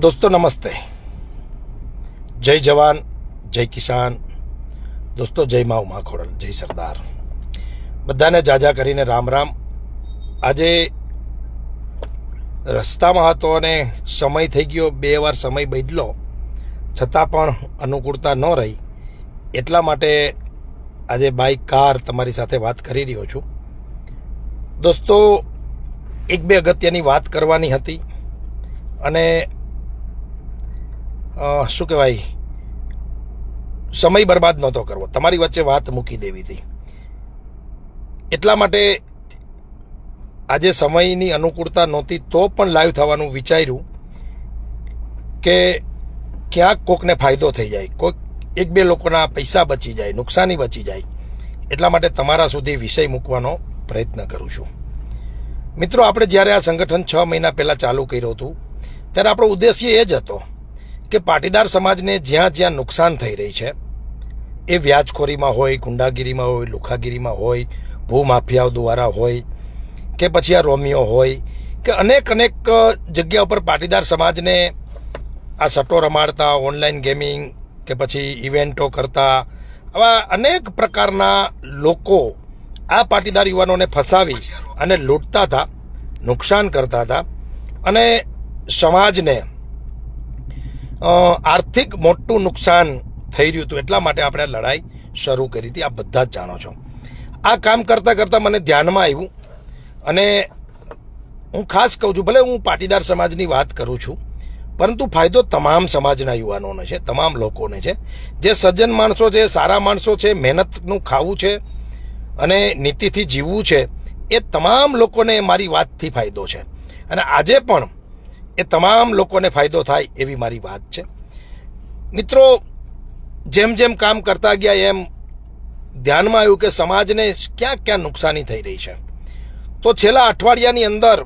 દોસ્તો, નમસ્તે. જય જવાન, જય કિસાન. દોસ્તો, જય મા ઉમા ખોડલ જય સરદાર. બધાને જાજા કરીને રામ રામ. આજે રસ્તામાં હતો અને સમય થઈ ગયો, બે વાર સમય બદલો. છતાં પણ અનુકૂળતા ન રહી. એટલા માટે આજે બાઇક, કાર તમારી સાથે વાત કરી રહ્યો છું. દોસ્તો, એક બે અગત્યની વાત કરવાની હતી. અને શું કહેવાય? સમય બરબાદ નહોતો કરવો. તમારી વચ્ચે વાત મૂકી દેવી હતી. એટલા માટે આજે સમયની અનુકૂળતા નહોતી, તો પણ લાઈવ થવાનું વિચાર્યું કે ક્યાંક કોકને ફાયદો થઈ જાય. કોઈક એક બે લોકોના પૈસા બચી જાય, નુકસાની બચી જાય. એટલા માટે તમારા સુધી વિષય મૂકવાનો પ્રયત્ન કરું છું. મિત્રો, આપણે જ્યારે આ સંગઠન છ મહિના પહેલાં ચાલુ કર્યું હતું, ત્યારે આપણો ઉદ્દેશ્ય એ જ હતો કે પાટીદાર સમાજને જ્યાં જ્યાં નુકસાન થઈ રહી છે, એ વ્યાજખોરીમાં હોય, ગુંડાગીરીમાં હોય, લુખાગીરીમાં હોય, ભૂમાફિયાઓ દ્વારા હોય, કે પછી આ રોમિયો હોય, કે અનેક અનેક જગ્યા ઉપર પાટીદાર સમાજને આ સટ્ટો રમાડતા, ઓનલાઈન ગેમિંગ, કે પછી ઇવેન્ટો કરતા, આવા અનેક પ્રકારના લોકો આ પાટીદાર યુવાનોને ફસાવી અને લૂંટતા હતા, નુકસાન કરતા હતા અને સમાજને આર્થિક મોટું નુકસાન થઈ રહ્યું હતું એટલા માટે આપણે લડાઈ શરૂ કરી હતી. આ બધા જ જાણો છો. આ કામ કરતાં કરતાં મને ધ્યાનમાં આવ્યું અને હું ખાસ કહું છું, ભલે હું પાટીદાર સમાજની વાત કરું છું, પરંતુ ફાયદો તમામ સમાજના યુવાનોને છે, તમામ લોકોને છે. જે સજ્જન માણસો છે, સારા માણસો છે, મહેનતનું ખાવું છે અને નીતિથી જીવવું છે, એ તમામ લોકોને મારી વાતથી ફાયદો છે. અને આજે પણ એ તમામ લોકોને ફાયદો થાય એવી મારી વાત છે. મિત્રો, જેમ જેમ કામ કરતા ગયા એમ ધ્યાનમાં આવ્યું કે સમાજને ક્યાં ક્યાં નુકસાની થઈ રહી છે. તો છેલ્લા અઠવાડિયાની અંદર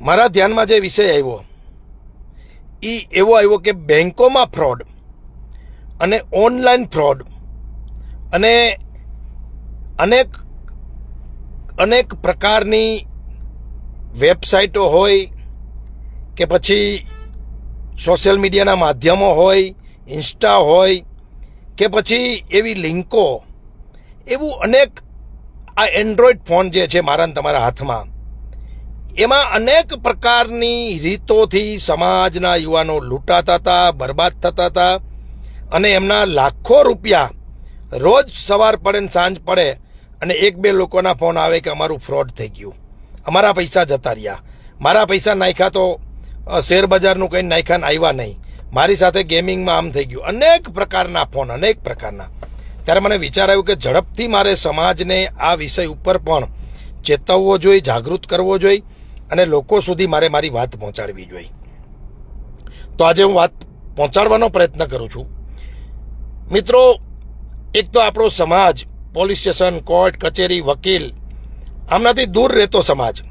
મારા ધ્યાનમાં જે વિષય આવ્યો એ એવો આવ્યો કે બેન્કોમાં ફ્રોડ અને ઓનલાઈન ફ્રોડ અને અનેક અનેક પ્રકારની વેબસાઇટો હોય કે પછી સોશિયલ મીડિયાના માધ્યમો હોય, ઇન્સ્ટા હોય કે પછી એવી લિંકો, એવું અનેક આ એન્ડ્રોઈડ ફોન જે છે મારા તમારા હાથમાં, એમાં અનેક પ્રકારની રીતોથી સમાજના યુવાનો લૂંટાતા હતા, બરબાદ થતા હતા અને એમના લાખો રૂપિયા રોજ સવાર પડે ને સાંજ પડે અને એક બે લોકોના ફોન આવે કે અમારું ફ્રોડ થઈ ગયું. અમારા પૈસા જતા રહ્યા. મારા પૈસા નાખ્યા તો શેરબજારનું શેર બજારનું કંઈ નાખ્યાને આવ્યા નહીં. મારી સાથે ગેમિંગમાં આમ થઈ ગયું. અનેક પ્રકારના ફોન, અનેક પ્રકારના. ત્યારે મને વિચાર આવ્યો કે ઝડપથી મારે સમાજને આ વિષય ઉપર પણ ચેતવવો જોઈએ, જાગૃત કરવો જોઈએ અને લોકો સુધી મારે મારી વાત પહોંચાડવી જોઈએ. તો આજે હું વાત પહોંચાડવાનો પ્રયત્ન કરું છું. મિત્રો, એક તો આપણો સમાજ, પોલીસ સ્ટેશન, કોર્ટ, કચેરી, વકીલ આમનાથી દૂર રહેતો સમાજ.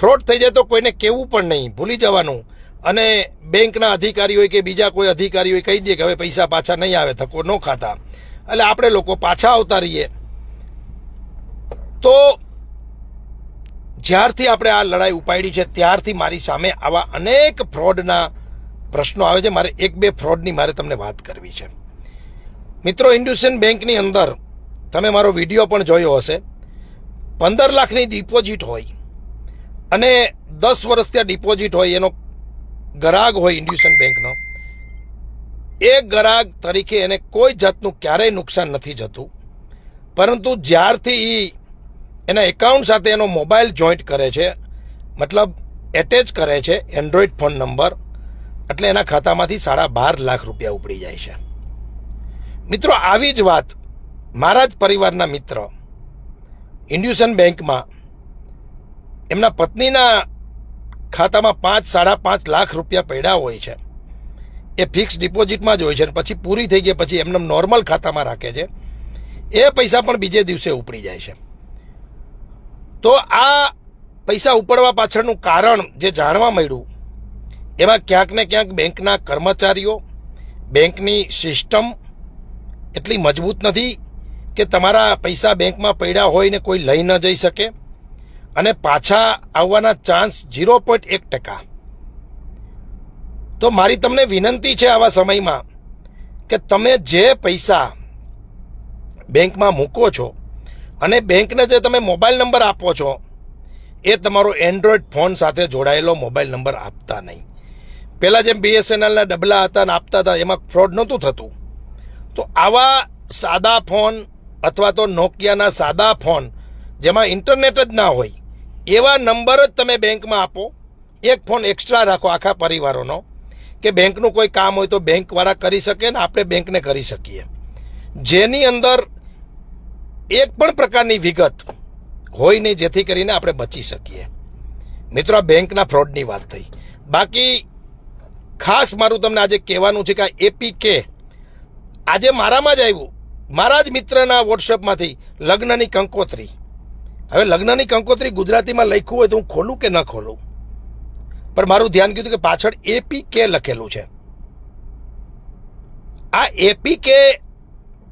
ફ્રોડ થઈ જાય તો કોઈને કહેવું પણ નહીં. ભૂલી જવાનું. અને બેંકના અધિકારી હોય કે બીજા કોઈ અધિકારી હોય કહી દે કે હવે પૈસા પાછા નહીં આવે, ધક્કો ન ખાતા. એટલે આપણે લોકો પાછા આવતા રહીએ. તો જ્યારથી આપણે આ લડાઈ ઉપાડી છે, ત્યારથી મારી સામે આવા અનેક ફ્રોડના પ્રશ્નો આવે છે. મારે એક બે ફ્રોડની મારે તમને વાત કરવી છે. મિત્રો ઇન્ડ્યુશન બેંકની અંદર તમે મારો વીડિયો પણ જોયો હશે. પંદર લાખની ડિપોઝિટ હોય અને દસ વર્ષ ત્યાં ડિપોઝિટ હોય, એનો ગરાગ હોય ઇન્ડ્યુશન બેંકનો, એ ગરાગ તરીકે એને કોઈ જાતનું ક્યારેય નુકસાન નથી જતું. પરંતુ જ્યારથી એ એના એકાઉન્ટ સાથે એનો મોબાઈલ જોઈન્ટ કરે છે, મતલબ એટેચ કરે છે એન્ડ્રોઈડ ફોન નંબર એટલે એના ખાતામાંથી સાડા બાર લાખ રૂપિયા ઉપડી જાય છે. મિત્રો, આવી જ વાત મારા જ પરિવારના મિત્ર ઇન્ડ્યુશન બેંકમાં એમના પત્નીના ખાતામાં પાંચ, સાડા પાંચ લાખ રૂપિયા પડ્યા હોય છે. એ ફિક્સ ડિપોઝિટમાં જ હોય છે પછી પૂરી થઈ ગઈ પછી એમને નોર્મલ ખાતામાં રાખે છે. એ પૈસા પણ બીજે દિવસે ઉપડી જાય છે. તો આ પૈસા ઉપડવા પાછળનું કારણ જે જાણવા મળ્યું, એમાં ક્યાંક ને ક્યાંક બેંકના કર્મચારીઓ, બેંકની સિસ્ટમ એટલી મજબૂત નથી કે તમારા પૈસા બેંકમાં પડ્યા હોય ને કોઈ લઈ ન જઈ શકે? અને પાછા આવવાના ચાન્સ ઝીરો પોઈન્ટ એક ટકા. તો મારી તમને વિનંતી છે આવા સમયમાં કે તમે જે પૈસા બેંકમાં મૂકો છો અને બેંકને જે તમે મોબાઈલ નંબર આપો છો, એ તમારો એન્ડ્રોઈડ ફોન સાથે જોડાયેલો મોબાઈલ નંબર આપતા નહીં. પહેલાં જેમ બીએસએનએલના ડબલા હતા ને આપતા હતા, એમાં ફ્રોડ નહોતું થતું. તો આવા સાદા ફોન અથવા તો નોકિયાના સાદા ફોન, જેમાં ઇન્ટરનેટ જ ના હોય, એવા નંબર જ તમે બેંકમાં આપો. એક ફોન એક્સ્ટ્રા રાખો આખા પરિવારોનો, કે બેંકનું કોઈ કામ હોય તો બેંકવાળા કરી શકે ને આપણે બેંકને કરી શકીએ. જેની અંદર એક પણ પ્રકારની વિગત હોય નહીં, જેથી કરીને આપણે બચી શકીએ. મિત્રો, આ બેંકના ફ્રોડની વાત થઈ. બાકી, ખાસ મારું તમને આજે કહેવાનું છે કે એપીકે આજે મારામાં જ આવ્યું. મારા જ મિત્રના વોટ્સએપમાંથી લગ્નની કંકોત્રી. હવે લગ્નની કંકોત્રી ગુજરાતીમાં લખ્યું હોય તો હું ખોલું કે ન ખોલું? પણ મારું ધ્યાન કીધું કે પાછળ એપીકે લખેલું છે. આ એપીકે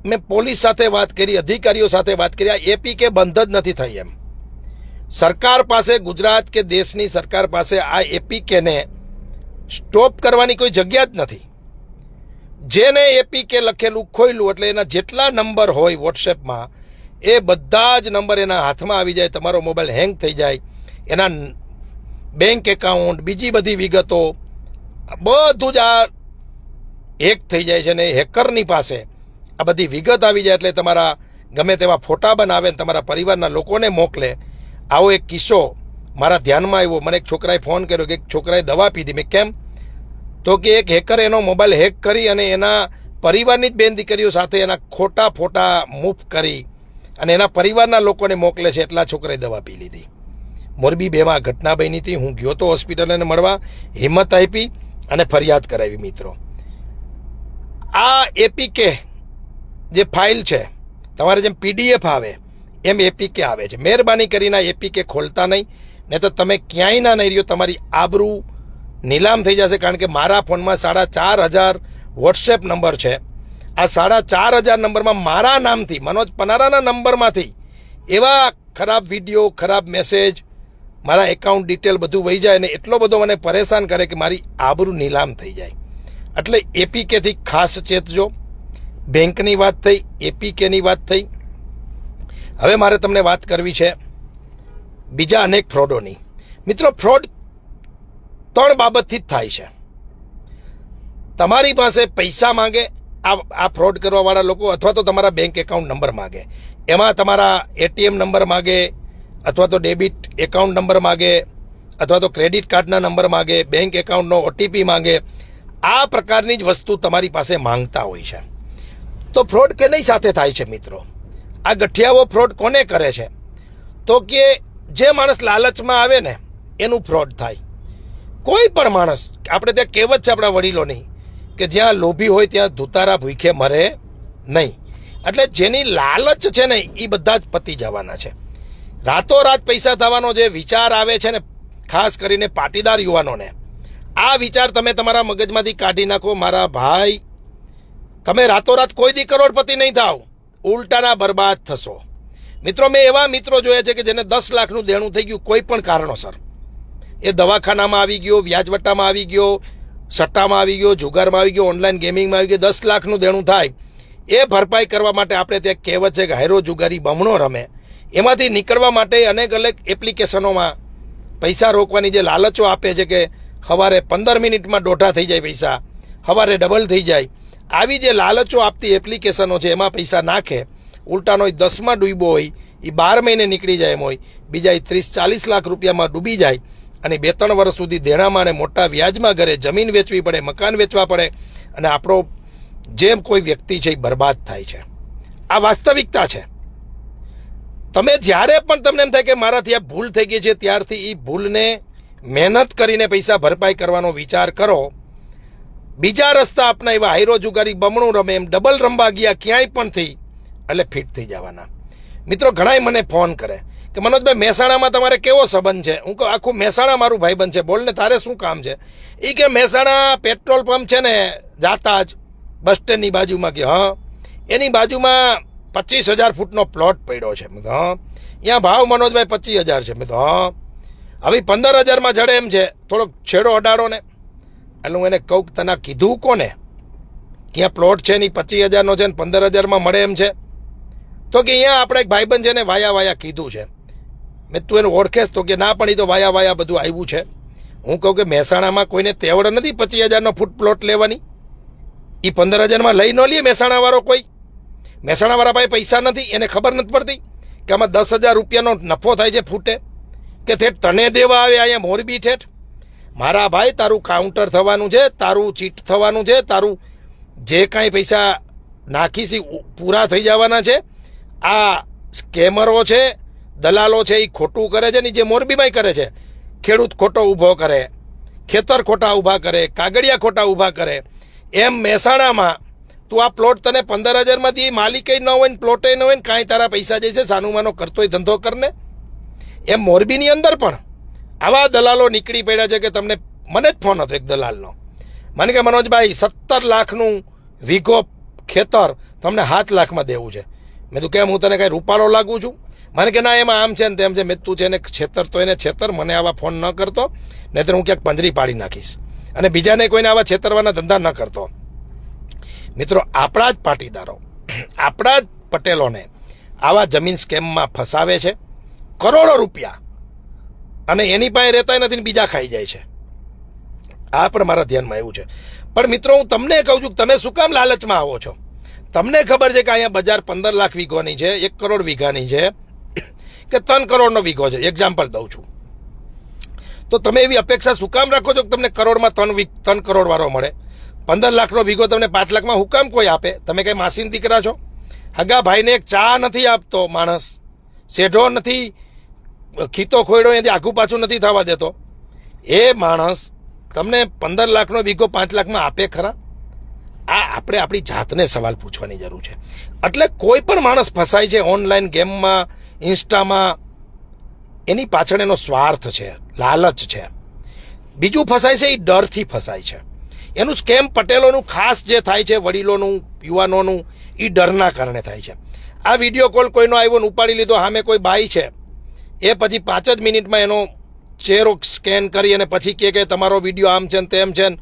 મેં પોલીસ સાથે વાત કરી, અધિકારીઓ સાથે વાત કરી, આ એપીકે બંધ જ નથી થઈ એમ. સરકાર પાસે, ગુજરાત કે દેશની સરકાર પાસે આ એપીકેને સ્ટોપ કરવાની કોઈ જગ્યા જ નથી. જેને એપીકે લખેલું ખોયલું એટલે એના જેટલા નંબર હોય વોટ્સએપમાં એ બધા જ નંબર એના હાથમાં આવી જાય, તમારો મોબાઈલ હેંગ થઈ જાય, એના બેંક એકાઉન્ટ બીજી બધી વિગતો, બધું જ આ હેક થઈ જાય છે ને હેકરની પાસે આ બધી વિગત આવી જાય એટલે તમારા ગમે તેવા ફોટા બનાવે ને તમારા પરિવારના લોકોને મોકલે. આવો એક કિસ્સો મારા ધ્યાનમાં આવ્યો. મને એક છોકરાએ ફોન કર્યો કે એક છોકરાએ દવા પીધી. મેં કેમ? તો કે એક હેકર એનો મોબાઈલ હેક કરી અને એના પરિવારની જ બેન દીકરીઓ સાથે એના ખોટા ફોટા મૂફ કરી અને એના પરિવારના લોકોને મોકલે છે એટલા છોકરાએ દવા પી લીધી. મોરબી બેમાં ઘટના બની હતી. હું ગયો તો હોસ્પિટલને મળવા, હિંમત આપી અને ફરિયાદ કરાવી મિત્રો. આ એપીકે જે ફાઇલ છે, તમારે જેમ પીડીએફ આવે, એમ એપીકે આવે છે. મહેરબાની કરીને એપીકે ખોલતા નહીં નહીં તો તમે ક્યાંય ના નહીં રહ્યો, તમારી આબરૂ નીલામ થઈ જશે કારણ કે મારા ફોનમાં સાડા ચાર હજાર વોટ્સએપ નંબર છે. આ સાડા ચાર હજાર નંબરમાં મારા નામથી, મનોજ પનારાના નંબરમાંથી એવા ખરાબ વીડિયો, ખરાબ મેસેજ મારા એકાઉન્ટ ડિટેલ બધું વહી જાય અને એટલો બધો મને પરેશાન કરે કે મારી આબરૂ નીલામ થઈ જાય. એટલે એપીકેથી ખાસ ચેતજો બેંકની વાત થઈ એપીકેની વાત થઈ. હવે મારે તમને વાત કરવી છે બીજા અનેક ફ્રોડોની મિત્રો ફ્રોડ ત્રણ બાબતથી જ થાય છે. તમારી પાસે પૈસા માંગે, આ આ ફ્રોડ કરવાવાળા લોકો, અથવા તો તમારા બેંક એકાઉન્ટ નંબર માગે. એમાં તમારા એટીએમ નંબર માગે, અથવા તો ડેબિટ એકાઉન્ટ નંબર માગે, અથવા તો ક્રેડિટ કાર્ડના નંબર માગે, બેંક એકાઉન્ટનો ઓટીપી માગે, આ પ્રકારની જ વસ્તુ તમારી પાસે માંગતા હોય છે. તો ફ્રોડ કેની સાથે થાય છે મિત્રો? આ ગઠિયાઓ ફ્રોડ કોને કરે છે? તો કે જે માણસ લાલચમાં આવે ને, એનું ફ્રોડ થાય. કોઈ પણ માણસ, આપણે ત્યાં કહેવત છે આપણા વડીલોની, કે જ્યાં લોભી હોય ત્યાં ધુતારા ભૂખે મરે નહીં. એટલે જેની લાલચ છે ને એ બધા જ પતી જવાના છે. રાતોરાત પૈસા થવાનો જે વિચાર આવે છે ને, ખાસ કરીને પાટીદાર યુવાનોને, આ વિચાર તમે તમારા મગજમાંથી કાઢી નાખો, મારા ભાઈ, તમે રાતોરાત કોઈ દી કરોડપતિ નહીં થાવ, ઉલટાના બરબાદ થશો. મિત્રો, મેં એવા મિત્રો જોયા છે કે જેને દસ લાખનું દેણું થઈ ગયું કોઈ પણ કારણોસર. એ દવાખાનામાં આવી ગયો વ્યાજવટ્ટામાં આવી ગયો, સટ્ટામાં આવી ગયો, જુગારમાં આવી ગયો ઓનલાઈન ગેમિંગમાં આવી ગયો, દસ લાખનું દેણું થાય. એ ભરપાઈ કરવા માટે આપણે ત્યાં કહેવત છે કે હાયરો જુગારી બમણો રમે. એમાંથી નીકળવા માટે અનેક અનેક એપ્લિકેશનોમાં પૈસા રોકવાની જે લાલચો આપે છે કે સવારે પંદર મિનિટમાં દોઢા થઈ જાય પૈસા સવારે ડબલ થઈ જાય. આવી જે લાલચો આપતી એપ્લિકેશનો છે, એમાં પૈસા નાખે. ઉલટાનો એ દસમાં ડૂબ્યો હોય એ બાર મહિને નીકળી જાય એમ હોય. બીજા એ ત્રીસ ચાલીસ લાખ રૂપિયામાં ડૂબી જાય. અને બે ત્રણ વર્ષ સુધી દેણામાં અને મોટા વ્યાજમાં ઘરે જમીન વેચવી પડે, મકાન વેચવા પડે અને આપણો જેમ કોઈ વ્યક્તિ છે એ બરબાદ થાય છે. આ વાસ્તવિકતા છે. તમે જ્યારે પણ તમને એમ થાય કે મારાથી આ ભૂલ થઈ ગઈ છે, ત્યારથી એ ભૂલને મહેનત કરીને પૈસા ભરપાઈ કરવાનો વિચાર કરો. બીજા રસ્તા અપનાવ્યા હાઈરો જુગારી બમણું રમે, એમ ડબલ રમવા ગયા ક્યાંય પણ થઈ, એટલે ફિટ થઈ જવાના. મિત્રો, ઘણાય મને ફોન કરે. કે મનોજભાઈ, મહેસાણામાં તમારે કેવો સંબંધ છે? હું કહું, આખું મહેસાણા મારું ભાઈબંધ છે. બોલને તારે શું કામ છે? એ કે મહેસાણા પેટ્રોલ પંપ છે ને, જાતા જ બસ સ્ટેન્ડની બાજુમાં કે, હા. એની બાજુમાં પચીસ હજાર ફૂટનો પ્લોટ પડ્યો છે. મેં હા. ત્યાં ભાવ મનોજભાઈ પચીસ હજાર છે. મેં તો હા. હવે પંદર હજારમાં જડે એમ છે. થોડોક છેડો અડાડો ને. એટલે હું એને કહું તને કીધું કોને? ક્યાં પ્લોટ છે ને પચીસ હજારનો છે ને પંદર હજારમાં મળે એમ છે. તો કે અહીંયા આપણે એક ભાઈબંધ છે ને વાયા વાયા કીધું છે. મેં તું એને ઓળખેસ તો કે ના, પણ એ તો વાયા વાયા બધું આવ્યું છે. હું કહું કે મહેસાણામાં કોઈને તેવડ નથી પચીસ હજારનો ફૂટ પ્લોટ લેવાની. એ પંદર હજારમાં લઈ ન લે મહેસાણાવાળો કોઈ. મહેસાણાવાળા પાસે પૈસા નથી, એને ખબર નથી પડતી કે આમાં દસ હજાર રૂપિયાનો નફો થાય છે ફૂટે. કે ઠેઠ તને દેવા આવે અહીંયા મોરબી ઠેઠ. મારા ભાઈ, તારું કાઉન્ટર થવાનું છે, તારું ચીટ થવાનું છે, તારું જે કાંઈ પૈસા નાખીશી પૂરા થઈ જવાના છે. આ સ્કેમરો છે દલાલો છે એ ખોટું કરે છે ને જે મોરબીમાં કરે છે, ખેડૂત ખોટો ઊભો કરે, ખેતર ખોટા ઊભા કરે, કાગળિયા ખોટા ઊભા કરે, એમ મહેસાણામાં તું આ પ્લોટ તને પંદર હજારમાંથી માલિકે ન હોય ને પ્લોટે ન હોય ને કાંઈ તારા પૈસા જે છે સાનુમાનો કરતોય ધંધો કરને. એમ મોરબીની અંદર પણ આવા દલાલો નીકળી પડ્યા છે કે તમને મને જ ફોન હતો એક દલાલનો. મને કે, મનોજભાઈ, સત્તર લાખનું વીઘો ખેતર તમને સાત લાખમાં દેવું છે. મેં તું કેમ હું તને કાંઈ રૂપાળો લાગુ છું? મને કે ના, એમાં આમ છે ને તેમ છે મેં તું છે એને છેતર, તો એને છેતર, મને આવા ફોન ન કરતો, નહીતર હું ક્યાંક પંજરી પાડી નાખીશ. અને બીજાને કોઈને આવા છેતરવાના ધંધા ન કરતો. મિત્રો, આપણા જ પાટીદારો, આપણા જ પટેલોને આવા જમીન સ્કેમમાં ફસાવે છે, કરોડો રૂપિયા. અને એની પાસે રહેતા નથી ને બીજા ખાઈ જાય છે. આ પણ મારા ધ્યાનમાં આવ્યું છે. પણ મિત્રો, હું તમને કહું છું કે તમે શું કામ લાલચમાં આવો છો? તમને ખબર છે કે અહીંયા બજાર પંદર લાખ વીઘોની છે, એક કરોડ વીઘાની છે કે ત્રણ કરોડનો વીઘો છે. એક્ઝામ્પલ દઉં છું. તો તમે એવી અપેક્ષા શું કામ રાખો છો કે તમને કરોડમાં ત્રણ વીઘ, ત્રણ કરોડ વાળો મળે? પંદર લાખનો વીઘો તમને પાંચ લાખમાં હું કામ કોઈ આપે? તમે કંઈ માસીન દીકરા છો? હગા ભાઈને એક ચા નથી આપતો માણસ. શેઢો નથી, ખીતો ખોયડો એથી આઘું પાછું નથી થવા દેતો. એ માણસ તમને પંદર લાખનો વીઘો પાંચ લાખમાં આપે ખરા? આ આપણે આપણી જાતને સવાલ પૂછવાની જરૂર છે. એટલે કોઈ પણ માણસ ફસાય છે ઓનલાઈન ગેમમાં, ઇન્સ્ટામાં, એની પાછળ એનો સ્વાર્થ છે, લાલચ છે. બીજું ફસાય છે એ ડરથી ફસાય છે. એનું સ્કેમ પટેલોનું ખાસ જે થાય છે, વડીલોનું, યુવાનોનું, એ ડરના કારણે થાય છે. આ વીડિયો કોલ કોઈનો આવ્યો ઉપાડી લીધો સામે કોઈ બાઈ છે. એ પછી પાંચ જ મિનિટમાં એનો ચહેરો સ્કેન કરી અને પછી કહે કે તમારો વીડિયો આમ છે ને તેમ છે ને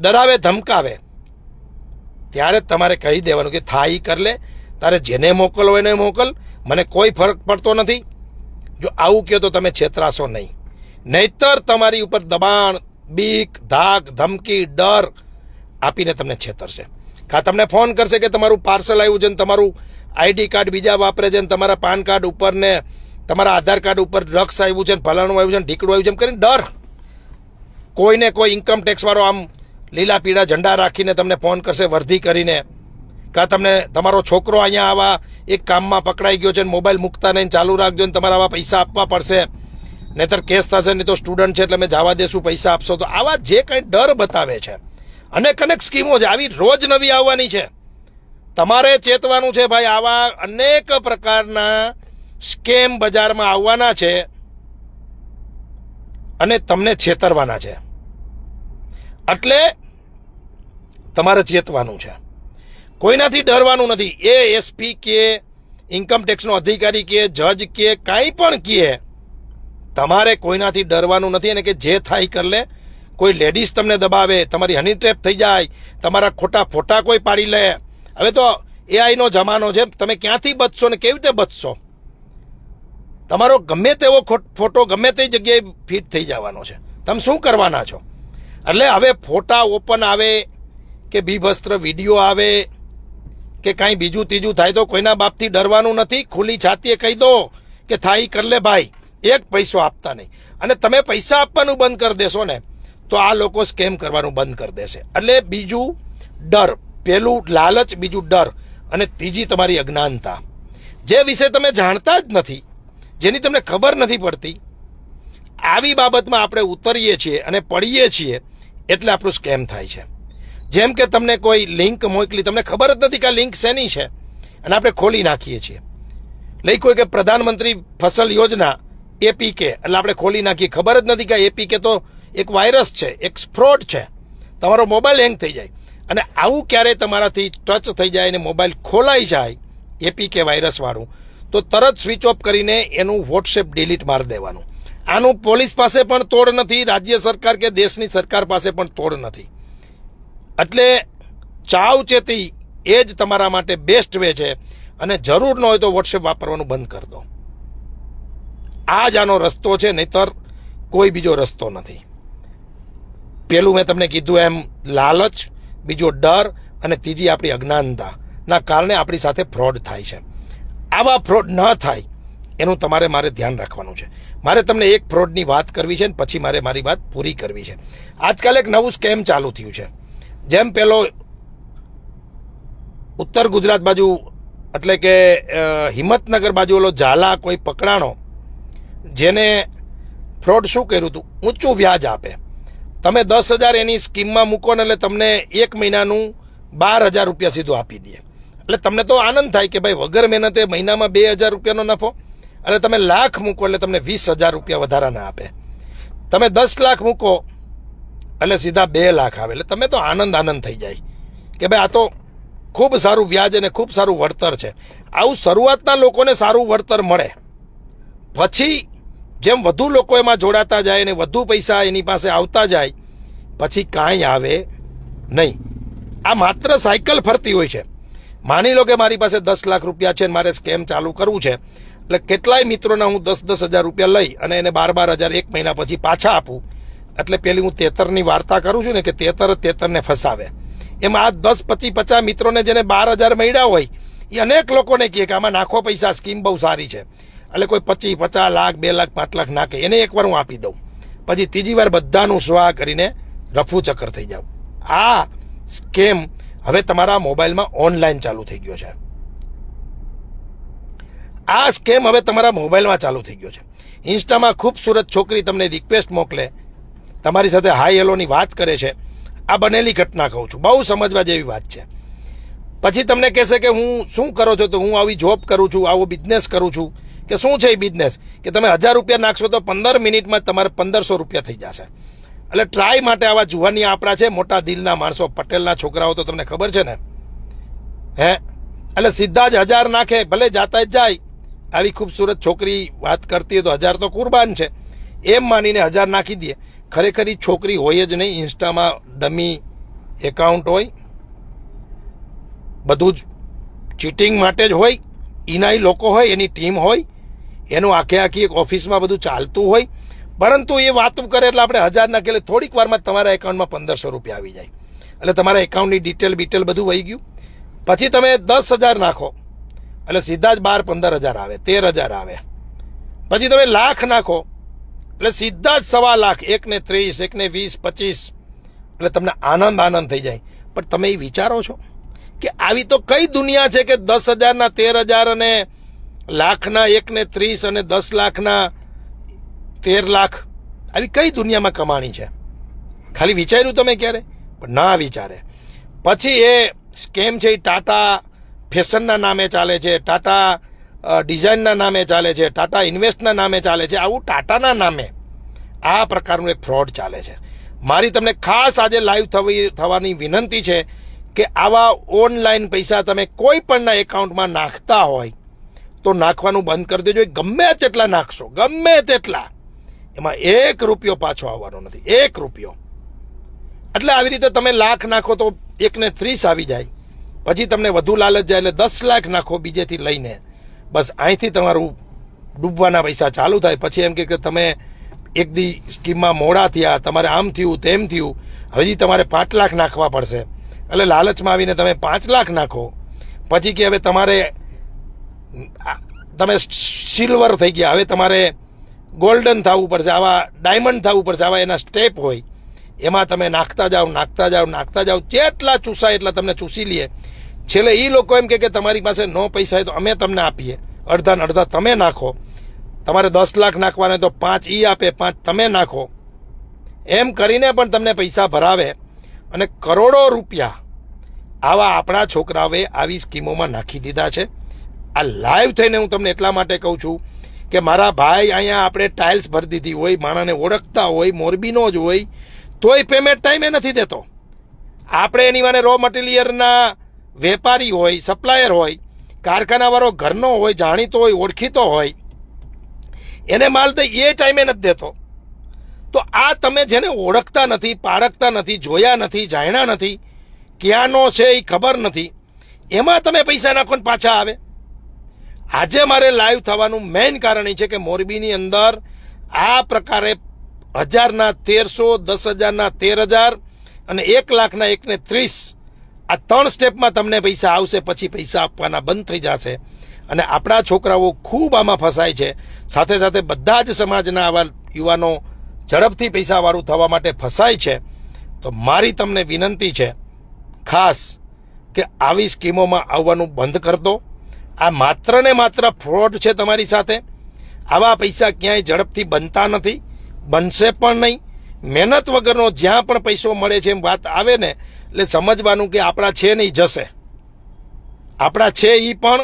ડરાવે, ધમકાવે. ત્યારે જ તમારે કહી દેવાનું કે થાય કર લે. તારે જેને મોકલવો એને મોકલ. મને કોઈ ફરક પડતો નથી. જો આવું કહો તો તમે છેતરાશો નહીં. નહીતર તમારી ઉપર દબાણ, બીક, ધાક, ધમકી, ડર આપીને તમને છેતરશે. કા તમને ફોન કરશે કે તમારું પાર્સલ આવ્યું છે ને તમારું આઈડી કાર્ડ બીજા વાપરે છે ને તમારા પાન કાર્ડ ઉપર ને તમારા આધાર કાર્ડ ઉપર ડ્રગ્સ આવ્યું છે ને ફલાણું આવ્યું છે ને ઢીકડું આવ્યું છે એમ કરીને ડર. કોઈને કોઈ ઇન્કમ ટેક્સવાળો આમ લીલા પીળા ઝંડા રાખીને તમને ફોન કરશે, વર્ધી કરીને. કાં તમને તમારો છોકરો અહીંયા આવા એક કામમાં પકડાઈ ગયો છે ને મોબાઈલ મૂકતા નહીં, ચાલુ રાખજો ને તમારે આવા પૈસા આપવા પડશે. નહીતર કેસ થશે નહીં તો સ્ટુડન્ટ છે એટલે મેં જવા દેશું, પૈસા આપશો. તો આવા જે કંઈ ડર બતાવે છે, અનેક અનેક સ્કીમો છે. આવી રોજ નવી આવવાની છે. તમારે ચેતવાનું છે ભાઈ, આવા અનેક પ્રકારના સ્કેમ બજારમાં આવવાના છે અને તમને છેતરવાના છે. એટલે તમારે ચેતવાનું છે. કોઈનાથી ડરવાનું નથી. એ એસપી કે ઇન્કમટેક્સનો અધિકારી કે જજ કે કાંઈ પણ કહે તમારે કોઈનાથી ડરવાનું નથી અને કે જે થાય કર લે. કોઈ લેડીઝ તમને દબાવે, તમારી હની ટ્રેપ થઈ જાય, તમારા ખોટા ફોટા કોઈ પાડી લે. હવે તો એઆઈનો જમાનો છે, તમે ક્યાંથી બચશો ને કેવી રીતે બચશો? તમારો ગમે તેવો ફોટો ગમે તે જગ્યાએ ફિટ થઈ જવાનો છે. તમે શું કરવાના છો? એટલે હવે ફોટા ઓપન આવે કે બીભસ્ત્ર વીડિયો આવે કે કાંઈ બીજું ત્રીજું થાય તો કોઈના બાપથી ડરવાનું નથી. ખુલ્લી છાતીએ કહી દો કે થાય કરલે ભાઈ. એક પૈસો આપતા નહીં. અને તમે પૈસા આપવાનું બંધ કરી દેશો ને, તો આ લોકો સ્કેમ કરવાનું બંધ કરી દેશે. એટલે બીજું ડર. પેલું લાલચ, બીજું ડર. અને ત્રીજી તમારી અજ્ઞાનતા. જે વિશે તમે જાણતા જ નથી, જેની તમને ખબર નથી પડતી, આવી બાબતમાં આપણે ઉતરીએ છીએ અને પડીએ છીએ એટલે આપણું સ્કેમ થાય છે. જેમ કે તમને કોઈ લિંક મોકલી, તમને ખબર જ નથી કે આ લિંક શેની છે. અને આપણે ખોલી નાખીએ છીએ. લઈ કોઈ કે પ્રધાનમંત્રી ફસલ યોજના એપીકે એટલે આપણે ખોલી નાખીએ. ખબર જ નથી કે એપીકે તો એક વાયરસ છે, એક ફ્રોડ છે. તમારો મોબાઈલ હેંગ થઈ જાય. અને આવું ક્યારેય તમારાથી ટચ થઈ જાય અને મોબાઈલ ખોલાઈ જાય એપીકે વાયરસવાળું તો તરત સ્વિચ ઓફ કરીને એનું વોટ્સએપ ડિલીટ મારી દેવાનું. આનું પોલીસ પાસે પણ તોડ નથી, રાજ્ય સરકાર કે દેશની સરકાર પાસે પણ તોડ નથી. એટલે ચાવચેતી એ જ તમારા માટે બેસ્ટ વે છે અને જરૂર ન હોય તો વોટ્સએપ વાપરવાનું બંધ કરી દો. આ જ આનો રસ્તો છે, નહીતર કોઈ બીજો રસ્તો નથી. પેલું મેં તમને કીધું એમ લાલચ, બીજો ડર અને ત્રીજી આપણી અજ્ઞાનતા. ના કારણે આપણી સાથે ફ્રોડ થાય છે. આવા ફ્રોડ ન થાય. એનું તમારે મારે ધ્યાન રાખવાનું છે. મારે તમને એક ફ્રોડની વાત કરવી છે ને પછી મારે મારી વાત પૂરી કરવી છે. આજકાલ એક નવું સ્કેમ ચાલુ થયું છે. જેમ પેલો ઉત્તર ગુજરાત બાજુ એટલે કે હિંમતનગર બાજુ ઓલો ઝાલા કોઈ પકડાણો, જેને ફ્રોડ શું કર્યું હતું? ઊંચું વ્યાજ આપે. તમે દસ હજાર એની સ્કીમમાં મૂકો ને એટલે તમને એક મહિનાનું બાર હજાર રૂપિયા સીધું આપી દે. એટલે તમને તો આનંદ થાય કે ભાઈ વગર મહેનતે મહિનામાં બે હજાર રૂપિયાનો નફો અને તમે લાખ મૂકો એટલે તમને વીસ હજાર રૂપિયા વધારાના આપે. તમે દસ લાખ મૂકો એટલે સીધા બે લાખ આવે. એટલે તમે તો આનંદ આનંદ થઈ જાય. કે ભાઈ આ તો ખૂબ સારું વ્યાજ અને ખૂબ સારું વળતર છે. આવું શરૂઆતના લોકોને સારું વળતર મળે. પછી જેમ વધુ લોકો એમાં જોડાતા જાય અને વધુ પૈસા એની પાસે આવતા જાય, પછી કાંઈ આવે નહીં. આ માત્ર સાયકલ ફરતી હોય છે. માની લો કે મારી પાસે દસ લાખ રૂપિયા છે અને મારે સ્કેમ ચાલુ કરવું છે. એટલે કેટલાય મિત્રોના હું દસ દસ હજાર રૂપિયા લઈ અને એને બાર બાર હજાર એક મહિના પછી પાછા આપું. એટલે પેલી હું તેતરની વાર્તા કરું છું ને કે તેતર તેતરને ફસાવે. એમાં આ દસ પચીસ પચાસ મિત્રોને જેને બાર હજાર મળ્યા હોય એ અનેક લોકોને કહે કે આમાં નાખો પૈસા, સ્કીમ બહુ સારી છે. એટલે કોઈ પચીસ પચાસ લાખ, બે લાખ, પાંચ લાખ નાખે. એને એકવાર હું આપી દઉં. પછી ત્રીજી વાર બધાનું સ્વા કરીને રફુ ચક્કર થઈ જાઉં આ સ્કેમ હવે તમારા મોબાઈલમાં ઓનલાઈન ચાલુ થઈ ગયો છે. આ સ્કેમ હવે તમારા મોબાઈલમાં ચાલુ થઈ ગયો છે. ઇન્સ્ટામાં ખૂબસૂરત છોકરી તમને રિક્વેસ્ટ મોકલે, તમારી સાથે હાઈ હેલોની વાત કરે છે. આ બનેલી ઘટના કહું છું. બહુ સમજવા જેવી વાત છે. પછી તમને કહેશે કે હું શું કરો છો તો હું આવી જોબ કરું છું, આવો બિઝનેસ કરું છું. કે શું છે એ બિઝનેસ કે તમે હજાર રૂપિયા નાખશો તો પંદર મિનિટમાં તમારે પંદરસો રૂપિયા થઈ જશે. એટલે ટ્રાય માટે આવા જુવાની આપણા છે, મોટા દિલના માણસો, પટેલના છોકરાઓ તો તમને ખબર છે ને? હે? એટલે સીધા જ હજાર નાખે, ભલે જાતા જ જાય. આવી ખૂબસૂરત છોકરી વાત કરતી હોય તો હજાર તો કુરબાન છે. એમ માનીને હજાર નાખી દઈએ ખરેખર એ છોકરી હોય જ નહીં, ઇન્સ્ટામાં ડમી એકાઉન્ટ હોય. બધું જ ચીટિંગ માટે જ હોય. એના લોકો હોય, એની ટીમ હોય. એનું આખે આખી એક ઓફિસમાં બધું ચાલતું હોય. પરંતુ એ વાતું કરે એટલે આપણે હજાર નાખે, એટલે થોડીક વારમાં તમારા એકાઉન્ટમાં પંદરસો રૂપિયા આવી જાય. એટલે તમારા એકાઉન્ટની ડિટેલ બિટેલ બધું વહી ગયું. પછી તમે દસ હજાર નાખો. એટલે સીધા જ બાર પંદર હજાર આવે, તેર હજાર આવે. પછી તમે લાખ નાખો, એટલે સીધા જ સવા લાખ, એકને ત્રીસ, એકને વીસ, પચીસ, એટલે તમને આનંદ આનંદ થઈ જાય. પણ તમે એ વિચારો છો કે આવી તો કઈ દુનિયા છે કે દસ હજારના, તેર હજાર અને લાખના, એકને ત્રીસ અને દસ લાખના, તેર લાખ, આવી કઈ દુનિયામાં કમાણી છે? ખાલી વિચાર્યું તમે ક્યારે? પણ ના વિચારે. પછી એ સ્કેમ છે એ ટાટા ફેશનના નામે ચાલે છે, ટાટા ડિઝાઇનના નામે ચાલે છે, ટાટા ઇન્વેસ્ટના નામે ચાલે છે, આવું ટાટાના નામે આ પ્રકારનું એક ફ્રોડ ચાલે છે. મારી તમને ખાસ આજે લાઈવ થવી, થવાની વિનંતી છે કે આવા ઓનલાઈન પૈસા તમે કોઈ પણના એકાઉન્ટમાં નાખતા હોય, તો નાખવાનું બંધ કરી દેજો. ગમે તેટલા નાખશો, ગમે તેટલા. એમાં એક રૂપિયો પાછો આવવાનો નથી, એક રૂપિયો. એટલે આવી રીતે તમે લાખ નાખો તો એકને ત્રીસ આવી જાય. પછી તમને વધુ લાલચ જાય એટલે દસ લાખ નાખો બીજેથી લઈને. બસ અહીંથી તમારું ડૂબવાના પૈસા ચાલુ થાય. પછી એમ કે તમે એક દી સ્કીમમાં મોડા થયા, તમારે આમ થયું, તેમ થયું. હજી તમારે પાંચ લાખ નાખવા પડશે. એટલે લાલચમાં આવીને તમે પાંચ લાખ નાખો. પછી કે હવે તમારે તમે સિલ્વર થઈ ગયા. હવે તમારે ગોલ્ડન થવું પડશે. આવા ડાયમંડ થવું પડશે. આવા એના સ્ટેપ હોય. એમાં તમે નાખતા જાઓ નાખતા જાઓ નાખતા જાઓ. જેટલા ચૂસાય એટલા તમને ચૂસી લે. છેલ્લે એ લોકો એમ કે તમારી પાસે નો પૈસા હોય તો અમે તમને આપીએ. અડધા અડધા તમે નાખો. તમારે દસ લાખ નાખવાના તો પાંચ એ આપે, પાંચ તમે નાખો. એમ કરીને પણ તમને પૈસા ભરાવે. અને કરોડો રૂપિયા આવા આપણા છોકરાઓએ આવી સ્કીમોમાં નાખી દીધા છે. આ લાઈવ થઈને હું તમને એટલા માટે કહું છું કે મારા ભાઈ અહીંયા આપણે ટાઇલ્સ ભરી દીધી હોય, માણાને ઓળખતા હોય, મોરબીનો જ હોય, તોય પેમેન્ટ ટાઈમે નથી દેતો. આપણે એની વાને રો મટીરિયલના વેપારી હોય સપ્લાયર હોય, કારખાનાવાળો ઘરનો હોય, જાણીતો હોય, ઓળખીતો હોય, એને માલ તો એ ટાઈમે નથી દેતો. તો આ તમે જેને ઓળખતા નથી, પારખતા નથી, જોયા નથી, જાણ્યા નથી, ક્યાંનો છે એ ખબર નથી, એમાં તમે પૈસા નાખો ને પાછા આવે. આજે મારે લાઈવ થવાનું મેઇન કારણ એ છે કે મોરબીની અંદર આ પ્રકારે હજારના તેરસો, દસ હજારના તેર હજાર અને એક લાખના એકને ત્રીસ આ ત્રણ સ્ટેપમાં તમને પૈસા આવશે, પછી પૈસા આપવાના બંધ થઈ જશે. અને આપણા છોકરાઓ ખૂબ આમાં ફસાય છે. સાથે સાથે બધા જ સમાજના આવા યુવાનો ઝડપથી પૈસાવાળું થવા માટે ફસાય છે. તો મારી તમને વિનંતી છે, ખાસ, કે આવી સ્કીમોમાં આવવાનું બંધ કર દો. આ માત્ર ને માત્ર ફ્રોડ છે તમારી સાથે. આવા પૈસા ક્યાંય ઝડપથી બનતા નથી. બનશે પણ નહીં. મહેનત વગરનો જ્યાં પણ પૈસો મળે છે એમ વાત આવે ને એટલે સમજવાનું કે આપણા છે નહીં જશે. આપણા છે એ પણ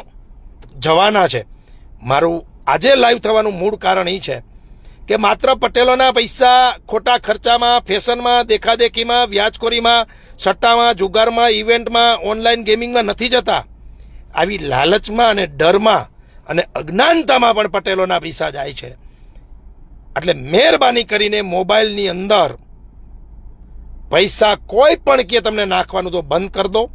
જવાના છે. મારું આજે લાઈવ થવાનું મૂળ કારણ એ છે કે માત્ર પટેલોના પૈસા ખોટા ખર્ચામાં, ફેશનમાં, દેખાદેખીમાં, વ્યાજખોરીમાં, સટ્ટામાં, જુગારમાં, ઇવેન્ટમાં, ઓનલાઈન ગેમિંગમાં નથી જતા. આવી લાલચમાં અને ડરમાં અને અજ્ઞાનતામાં પણ પટેલોના પૈસા જાય છે. એટલે મહેરબાની કરીને મોબાઈલની અંદર પૈસા કોઈ પણ કે તમને નાખવાનું તો બંધ કરી દો.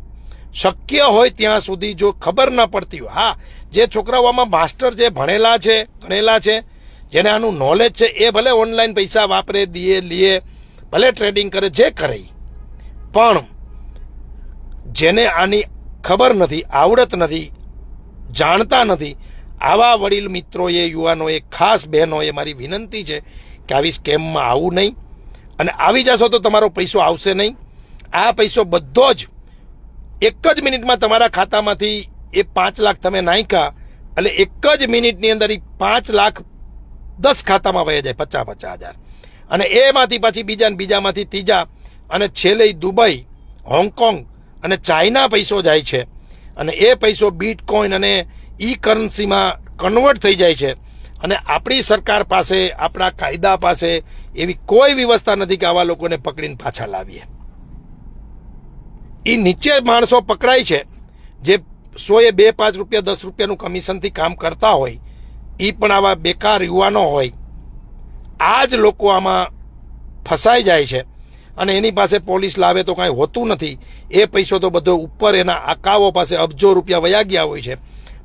શક્ય હોય ત્યાં સુધી જો ખબર ન પડતી હોય. હા, જે છોકરાઓમાં માસ્ટર છે, ભણેલા છે ભણેલા છે, જેને આનું નોલેજ છે, એ ભલે ઓનલાઈન પૈસા વાપરે દીએ લીએ ભલે ટ્રેડિંગ કરે, જે કરે પણ જેને આની ખબર નથી, આવડત નથી, જાણતા નથી, આવા વડીલ મિત્રોએ, યુવાનોએ, ખાસ બહેનોએ મારી વિનંતી છે કે આવી સ્કેમમાં આવું નહીં. અને આવી જશો તો તમારો પૈસો આવશે નહીં. આ પૈસો બધો જ એક જ મિનિટમાં તમારા ખાતામાંથી એ પાંચ લાખ તમે નાખ્યા એટલે એક જ મિનિટની અંદર એ પાંચ લાખ દસ ખાતામાં વહી જાય પચાસ પચાસ હજાર. અને એમાંથી પછી બીજા ને બીજામાંથી ત્રીજા અને છેલ્લે દુબઈ, હોંગકોંગ અને ચાઇના પૈસો જાય છે. અને એ પૈસો બીટકોઈન અને ઈ કરન્સીમાં કન્વર્ટ થઈ જાય છે. અને આપણી સરકાર પાસે, આપણા કાયદા પાસે એવી કોઈ વ્યવસ્થા નથી કે આવા લોકોને પકડીને પાછા લાવીએ. એ નીચે માણસો પકડાય છે, જે સોએ બે પાંચ રૂપિયા, દસ રૂપિયાનું કમિશનથી કામ કરતા હોય એ પણ આવા બેકાર યુવાનો હોય આ જ લોકો આમાં ફસાઈ જાય છે અને એની પાસે પોલીસ લાવે તો કાંઈ હોતું નથી. એ પૈસો તો બધો ઉપર એના આકાઓ પાસે અબજો રૂપિયા વયા ગયા હોય છે.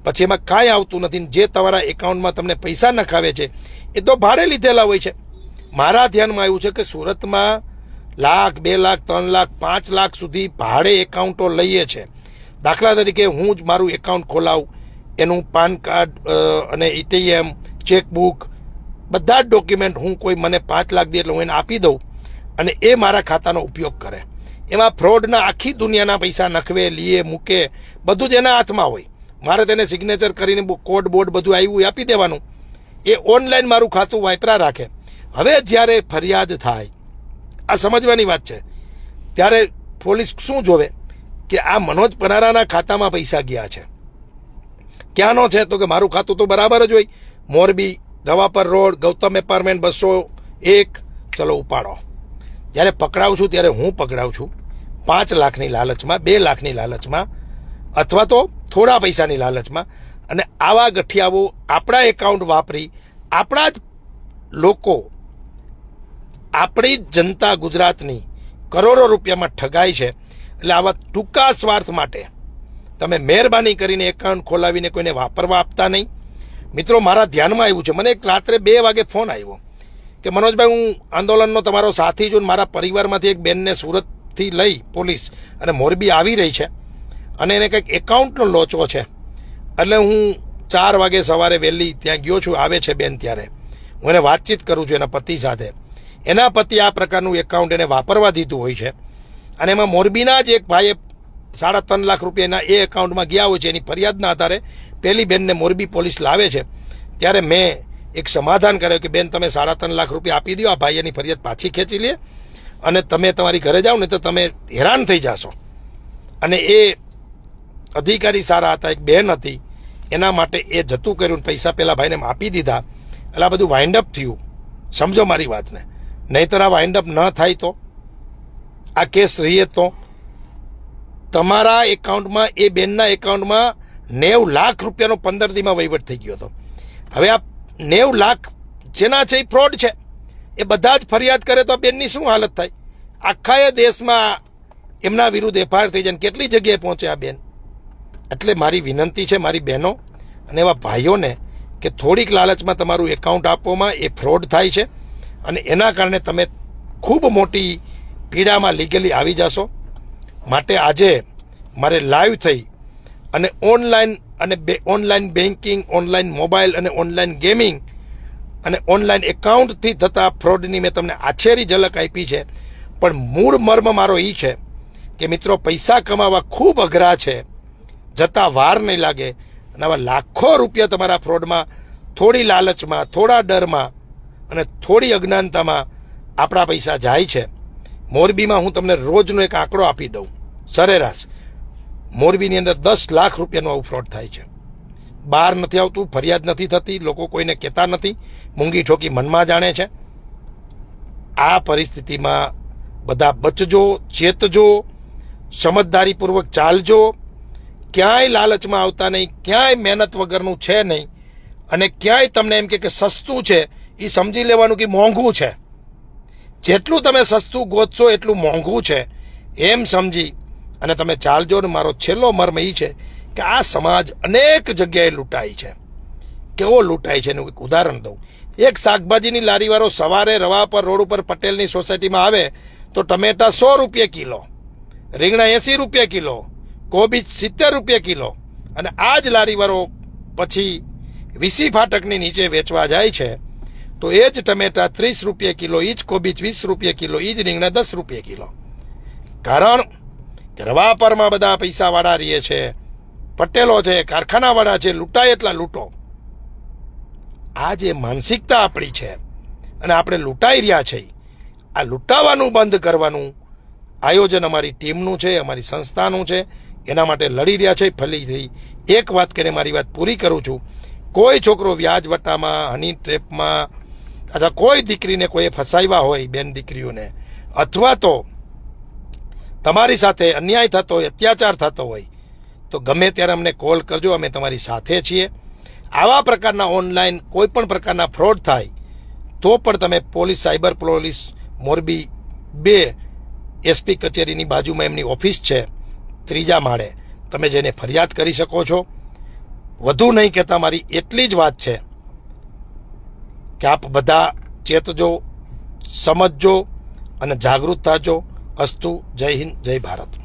પછી એમાં કાંઈ આવતું નથી. જે તમારા એકાઉન્ટમાં તમને પૈસા નખાવે છે, એ તો ભાડે લીધેલા હોય છે. મારા ધ્યાનમાં આવ્યું છે કે સુરતમાં લાખ, બે લાખ, ત્રણ લાખ, પાંચ લાખ સુધી ભાડે એકાઉન્ટો લઈએ છે. દાખલા તરીકે હું જ મારું એકાઉન્ટ ખોલાવું, એનું પાન કાર્ડ અને એટીએમ ચેકબુક, બધા જ ડોક્યુમેન્ટ હું કોઈ મને પાંચ લાખ દે એટલે હું એને આપી દઉં અને એ મારા ખાતાનો ઉપયોગ કરે. એમાં ફ્રોડના આખી દુનિયાના પૈસા નખવે, લીએ, મૂકે, બધું જ એના હાથમાં હોય. મારે તેને સિગ્નેચર કરીને કોડ બોર્ડ બધું આવ્યું આપી દેવાનું. એ ઓનલાઈન મારું ખાતું વાપરા રાખે. હવે જ્યારે ફરિયાદ થાય, આ સમજવાની વાત છે. ત્યારે પોલીસ શું જોવે? કે આ મનોજ પનારાના ખાતામાં પૈસા ગયા છે. ક્યાંનો છે? તો કે મારું ખાતું તો બરાબર જ હોય. મોરબી રવાપર રોડ, ગૌતમ એપાર્ટમેન્ટ બસો એક. ચલો ઉપાડો. જ્યારે પકડાવું છું, ત્યારે હું પકડાવું છું. પાંચ લાખની લાલચમાં, બે લાખની લાલચમાં, અથવા તો થોડા પૈસાની લાલચમાં અને આવા ગઠિયાઓ આપણા એકાઉન્ટ વાપરી આપણા જ લોકો આપણી જ જનતા ગુજરાતની કરોડો રૂપિયામાં ઠગાય છે. એટલે આવા ટૂંકા સ્વાર્થ માટે તમે મહેરબાની કરીને એકાઉન્ટ ખોલાવીને કોઈને વાપરવા આપતા નહીં. મિત્રો, મારા ધ્યાનમાં આવ્યું છે. મને એક રાત્રે બે વાગે ફોન આવ્યો કે, મનોજભાઈ, હું આંદોલનનો તમારો સાથી છું મારા પરિવારમાંથી એક બેનને સુરતથી લઈ પોલીસ અને મોરબી આવી રહી છે. અને એને કંઈક એકાઉન્ટનો લોચો છે. એટલે હું ચાર વાગે સવારે વહેલી ત્યાં ગયો છું, આવે છે બેન ત્યારે. હું એને વાતચીત કરું છું એના પતિ સાથે. એના પતિ આ પ્રકારનું એકાઉન્ટ એને વાપરવા દીધું હોય છે. અને એમાં મોરબીના જ એક ભાઈએ સાડા ત્રણ લાખ રૂપિયાના એ એકાઉન્ટમાં ગયા હોય છે, એની ફરિયાદના આધારે પેલી બેનને મોરબી પોલીસ લાવે છે. ત્યારે મેં એક સમાધાન કર્યું કે, બેન, તમે સાડા ત્રણ લાખ રૂપિયા આપી દો આ ભાઈ એની ફરિયાદ પાછી ખેંચી લે. અને તમે તમારી ઘરે જાઓ ને તો તમે હેરાન થઈ જાશો. અને એ અધિકારી સારા હતા, એક બેન હતી, એના માટે એ જતું કર્યું પૈસા પેલા ભાઈને આપી દીધા. એટલે આ બધું વાઇન્ડ અપ થયું. સમજો મારી વાતને. નહીતર આ વાઇન્ડ અપ ન થાય તો? આ કેસ રહીએ તો? તમારા એકાઉન્ટમાં, એ બેનના એકાઉન્ટમાં નેવ લાખ રૂપિયાનો પંદર દીમાં વહીવટ થઈ ગયો હતો. હવે આ નેવ લાખ જેના છે એ ફ્રોડ છે. એ બધા જ ફરિયાદ કરે તો આ બેનની શું હાલત થાય? આખા એ દેશમાં એમના વિરુદ્ધ એફઆઈઆર થઈ જાય કેટલી જગ્યાએ પહોંચે આ બેન? એટલે મારી વિનંતી છે મારી બહેનો અને એવા ભાઈઓને કે થોડીક લાલચમાં તમારું એકાઉન્ટ આપવામાં એ ફ્રોડ થાય છે અને એના કારણે તમે ખૂબ મોટી પીડામાં લીગલી આવી જશો. માટે આજે મારે લાઈવ થઈ અને ઓનલાઈન અને બે ઓનલાઈન બેન્કિંગ ઓનલાઈન મોબાઈલ અને ઓનલાઈન ગેમિંગ અને ઓનલાઈન એકાઉન્ટથી થતા ફ્રોડની મેં તમને આછેરી ઝલક આપી છે. પણ મૂળ મર્મ મારો એ છે કે મિત્રો, પૈસા કમાવા ખૂબ અઘરા છે. જતા વાર નહીં લાગે અને આવા લાખો રૂપિયા તમારા ફ્રોડમાં થોડી લાલચમાં, થોડા ડરમાં અને થોડી અજ્ઞાનતામાં આપણા પૈસા જાય છે. મોરબીમાં હું તમને રોજનો એક આંકડો આપી દઉં. સરેરાશ. મોરબીની અંદર દસ લાખ રૂપિયાનું આવું ફ્રોડ થાય છે. બહાર નથી આવતું, ફરિયાદ નથી થતી, લોકો કોઈને કહેતા નથી, મૂંગી ઠોકી મનમાં જાણે છે. આ પરિસ્થિતિમાં બધા બચજો, ચેતજો, સમજદારીપૂર્વક ચાલજો ક્યાંય લાલચમાં આવતા નહીં, ક્યાંય મહેનત વગરનું છે નહીં. અને ક્યાંય તમને એમ કે સસ્તું છે એ સમજી લેવાનું કે મોંઘું છે. જેટલું તમે સસ્તું ગોતશો એટલું મોંઘું છે. એમ સમજી અને તમે ચાલજો ને, મારો છેલ્લો મર્મ એ છે કે આ સમાજ અનેક જગ્યાએ લૂંટાય છે. કેવો લૂંટાય છે એનું એક ઉદાહરણ દઉં. એક શાકભાજીની લારીવાળો સવારે રવા પર, રોડ ઉપર પટેલની સોસાયટીમાં આવે તો ટમેટા સો રૂપિયા કિલો, રીંગણા એસી રૂપિયા કિલો કોબીજ સિત્તેર રૂપિયા કિલો. અને આ જ લારીવાળો પછી વીસી ફાટકની નીચે વેચવા જાય છે, તો એ જ ટમેટા ત્રીસ રૂપિયા કિલો એ જ કોબીજ વીસ રૂપિયા કિલો એ જ રીંગણા દસ રૂપિયા કિલો. કારણ કે રવાપરમાં બધા પૈસાવાળા રહીએ છે, પટેલો છે, કારખાનાવાળા છે, લૂંટાય એટલા લૂંટો. આ જે માનસિકતા આપણી છે, અને આપણે લૂંટાઈ રહ્યા છે, આ લૂંટાવાનું, બંધ કરવાનું, આયોજન અમારી ટીમનું છે, અમારી સંસ્થાનું છે એના માટે લડી રહ્યા છે, ફરીથી એક વાત કરીને મારી વાત પૂરી કરું છું. કોઈ છોકરો વ્યાજવટામાં હની ટ્રેપમાં, અથવા કોઈ દીકરીને કોઈ ફસાવ્યા હોય બેન દીકરીઓને, અથવા તો તમારી સાથે અન્યાય થતો હોય, અત્યાચાર થતો હોય, તો ગમે ત્યારે અમને કોલ કરજો, અમે તમારી સાથે છીએ. આવા પ્રકારના ઓનલાઈન કોઈ પણ પ્રકારના ફ્રોડ થાય, તો પણ તમે પોલીસ, સાયબર પોલીસ, મોરબી બે એસપી કચેરીની બાજુમાં એમની ઓફિસ છે. ત્રીજા માળે તમે જેને ફરિયાદ કરી શકો છો. વધુ નહીં કહેતા મારી એટલી જ વાત છે કે આપ બધા ચેતજો, સમજજો અને જાગૃત થાજો. અસ્તુ, જય હિન્દ, જય ભારત.